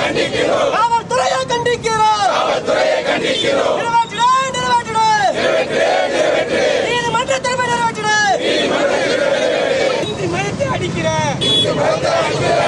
கண்டிக்கிறோம். கண்டிக்கிறோம். காவல்துறையை கண்டிக்கிறோம். நிறைவேற்றிடு, நிறைவேற்றிடு. நீதிமன்ற தலைமை நிறைவேற்றிடு. இந்து மதத்தை அடிக்கிற. இந்து மதத்தை அடிக்கிற.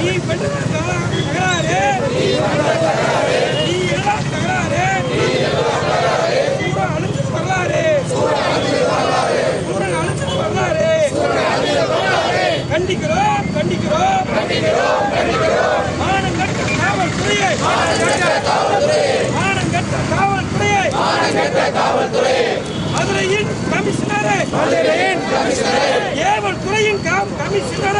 நீ பெற்ற தகராறு நீ எல்லாம் தகராறு. சூரன் அழிஞ்சது வரலாறு. சூரன் அழிஞ்சது வரலாறு. கண்டிக்கிறோம். கண்டிக்கிறோம் மானம் கட்ட காவல்துறையை மானம் கட்ட காவல்துறையை மதுரையின் கமிஷனரே. ஏவல் துறையின் கமிஷனரே.